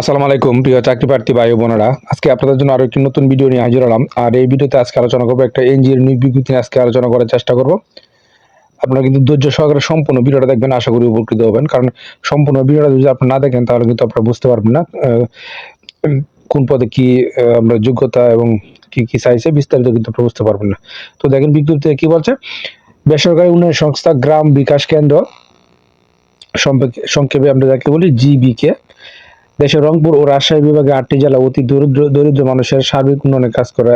আসসালামু আলাইকুম, প্রিয় চাকরি প্রার্থী ভাই বোনেরা। আজকে আপনাদের জন্য আরও একটি নতুন ভিডিও নিয়ে হাজির হলাম। আর এই ভিডিওতে আজকে আলোচনা করব একটা এনজিওর বিজ্ঞপ্তি নিয়ে আজকে আলোচনা করার চেষ্টা করব। আপনারা কিন্তু ধৈর্য সহকারে সম্পূর্ণ ভিডিওটা দেখবেন, আশা করি উপকৃত হবেন। কারণ সম্পূর্ণ ভিডিওটা যদি আপনি না দেখেন, তাহলে কিন্তু আপনারা বুঝতে পারবেন না কোন পদে কি আমরা যোগ্যতা এবং কি কি চাইছে, বিস্তারিত কিন্তু আপনারা বুঝতে পারবেন না। তো দেখেন বিজ্ঞপ্তিতে কি বলছে? বেসরকারি উন্নয়ন সংস্থা গ্রাম বিকাশ কেন্দ্র সংক্ষেপে আমরা যাকে বলি, জিবিকে। দেশের রংপুর ও রাজশাহী বিভাগে আটটি জেলা অতি দরিদ্র দরিদ্র মানুষের সার্বিক উন্নয়নে কাজ করে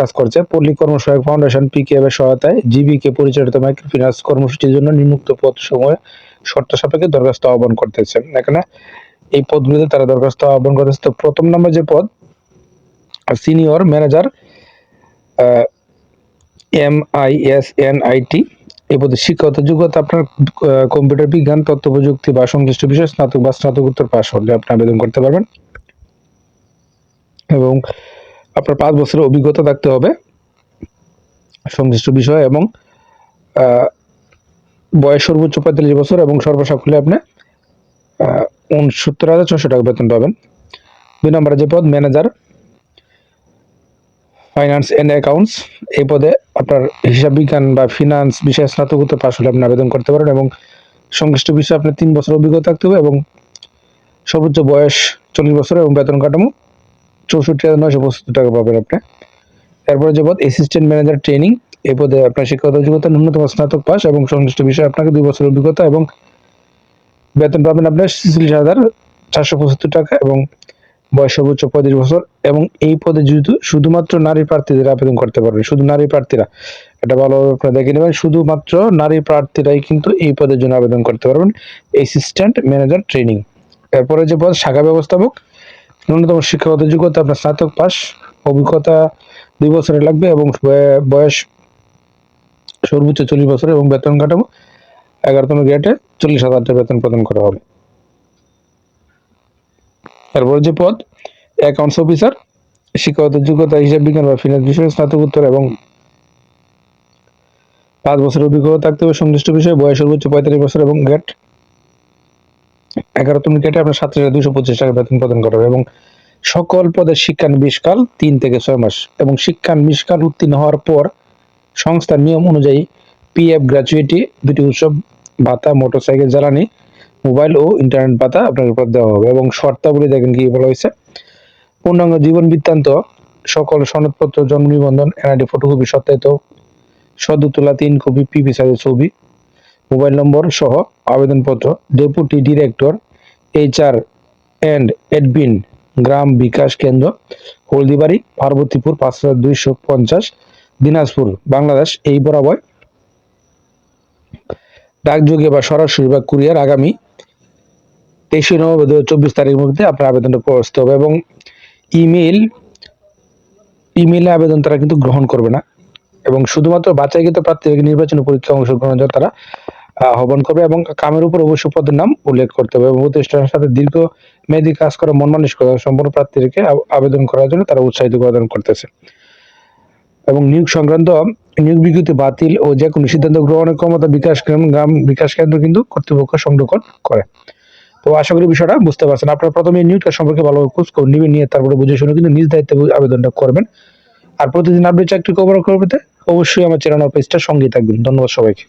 কাজ করছে। পল্লী কর্মসহায়ক ফাউন্ডেশন পিকে এর সহায়তায় জিবিকে পরিচালিত মাইক্রোফিন্যান্স কর্মসূচির জন্য নিম্নোক্ত পদ সময় শর্ত সাপেক্ষে দরখাস্ত আহ্বান করতেছে। এখানে এই পদগুলিতে তারা দরখাস্ত আহ্বান করতেছে। তো প্রথম নম্বর যে পদ, senior manager M I S N I T এই পদে শিক্ষাগত যোগ্যতা আপনার কম্পিউটার বিজ্ঞান, তথ্য প্রযুক্তি বা সংশ্লিষ্ট বিষয়ে, স্নাতক বা স্নাতকোত্তর পাশ হলে আপনি আবেদন করতে পারবেন। এবং আপনার পাঁচ বছরের অভিজ্ঞতা থাকতে হবে। সংশ্লিষ্ট বিষয় এবং বয়স সর্বোচ্চ পঁয়তাল্লিশ বছর এবং সর্বসাকুল্যে আপনি উনসত্তর হাজার ছশো টাকা বেতন পাবেন। দুই নম্বরে যে পদ, ম্যানেজার, ফাইন্যান্স এন্ড অ্যাকাউন্টস। এই পদে আপনার হিসাব বিজ্ঞান বা ফিনান্স বিষয়ে স্নাতকোত্তর পাশ হলে আপনি আবেদন করতে পারেন এবং সংশ্লিষ্ট বিষয়ে আপনার তিন বছর অভিজ্ঞতা থাকতে হবে এবং সর্বোচ্চ বয়স চল্লিশ বছর এবং বেতন কাঠামো চৌষট্টি হাজার নয়শো পঁচাত্তর টাকা পাবেন আপনি। তারপরে যে পদ অ্যাসিস্ট্যান্ট ম্যানেজার ট্রেনিং এই পদে আপনার শিক্ষাগত যোগ্যতা ন্যূনতম স্নাতক পাস এবং সংশ্লিষ্ট বিষয়ে আপনাকে দুই বছর অভিজ্ঞতা এবং বেতন পাবেন আপনার ছেচল্লিশ হাজার চারশো পঁচাত্তর টাকা এবং বয়স সর্বোচ্চ পঁয়ত্রিশ বছর, এবং এই পদে যেহেতু শুধুমাত্র নারী প্রার্থীদের আবেদন করতে পারবেন, শুধু নারী প্রার্থীরা। এটা ভালোভাবে আপনারা দেখে নেবেন, শুধুমাত্র নারী প্রার্থীরাই কিন্তু এই পদের জন্য আবেদন করতে পারবেন অ্যাসিস্ট্যান্ট ম্যানেজার ট্রেনিং এরপরে যে পদ, শাখা ব্যবস্থাপক, ন্যূনতম শিক্ষাগত যোগ্যতা, আপনার স্নাতক পাস অভিজ্ঞতা দুই বছরের লাগবে, এবং বয়স সর্বোচ্চ চল্লিশ বছর, এবং বেতন কাঠামো এগারোতম গ্রেডে চল্লিশ হাজার বেতন প্রদান করা হবে। এরপর যে পদ অ্যাকাউন্টস অফিসার শিক্ষাগত যোগ্যতা হিসাব বিজ্ঞান বা ফিনান্স বিষয়ে স্নাতকোত্তর এবং পাঁচ বছরের অভিজ্ঞতা থাকতে হবে। সংশ্লিষ্ট বিষয়ে বয়স সর্বোচ্চ পঁয়তাল্লিশ বছর এবং গ্রেড এগারোতম গ্রেডে আপনার সাত হাজার দুশো পঁচিশ টাকা বেতন প্রদান করা হবে এবং সকল পদের শিক্ষানবিশকাল তিন থেকে ছয় মাস এবং শিক্ষানবিশকাল উত্তীর্ণ হওয়ার পর সংস্থার নিয়ম অনুযায়ী পিএফ গ্র্যাচুইটি দুটি উৎসব, ভাতা মোটরসাইকেল জ্বালানি মোবাইল ও ইন্টারনেট ভাতা উপর দেওয়া হবে এবং শর্তাবলী দেখেন কি বলা হয়েছে। পূর্ণাঙ্গ জীবন বৃত্তান্ত, সকল সনদপত্র, জন্ম নিবন্ধন, এনআইডি, ফটোকপি সত্যায়িত সদ্য তোলা তিন কপি পিপি সাইজের ছবি, মোবাইল নম্বর সহ আবেদনপত্র, deputy director, HR and admin Gram Bikash Kendra, Haldibari, Parbatipur, পাঁচ হাজার দুইশো পঞ্চাশ, দিনাজপুর, বাংলাদেশ, এই বরাবর। ডাকযোগে বা সরাসরি বা কুরিয়ার আগামী তেইশে নভেম্বর দু হাজার চব্বিশ তারিখের মধ্যে আপনার আবেদনটা পৌঁছতে হবে এবং ইমেল ইমেলে আবেদন তারা কিন্তু গ্রহণ করবে না। এবং শুধুমাত্র বাছাইকৃত প্রার্থীদেরকে নির্বাচনী পরীক্ষা অংশগ্রহণের জন্য তারা আহ্বান করবে এবং কামের উপর অবশ্য পদের নাম উল্লেখ করতে হবে প্রতিষ্ঠানের সাথে দীর্ঘ মেয়াদী কাজ করা মন মানসিকতা সম্পন্ন প্রার্থীদেরকে আবেদন করার জন্য তারা উৎসাহিত প্রদান করতেছে। এবং নিয়োগ সংক্রান্ত নিয়োগ বিজ্ঞপ্তি বাতিল ও যে কোনো সিদ্ধান্ত গ্রহণের ক্ষমতা বিকাশ গ্রাম বিকাশ কেন্দ্র কিন্তু কর্তৃপক্ষ সংরক্ষণ করে। তো আশা করি বিষয়টা বুঝতে পারছেন। আপনারা প্রথমে এই সম্পর্কে ভালো খোঁজ খবর নিবেন, নিয়ে তারপরে বুঝে শুনে কিন্তু নিজ দায়িত্বে আবেদনটা করবেন। আর প্রতিদিন আপনি চাকরি খবর করবেন অবশ্যই আমার চ্যানেল পেজটা সঙ্গেই থাকবেন। ধন্যবাদ সবাইকে।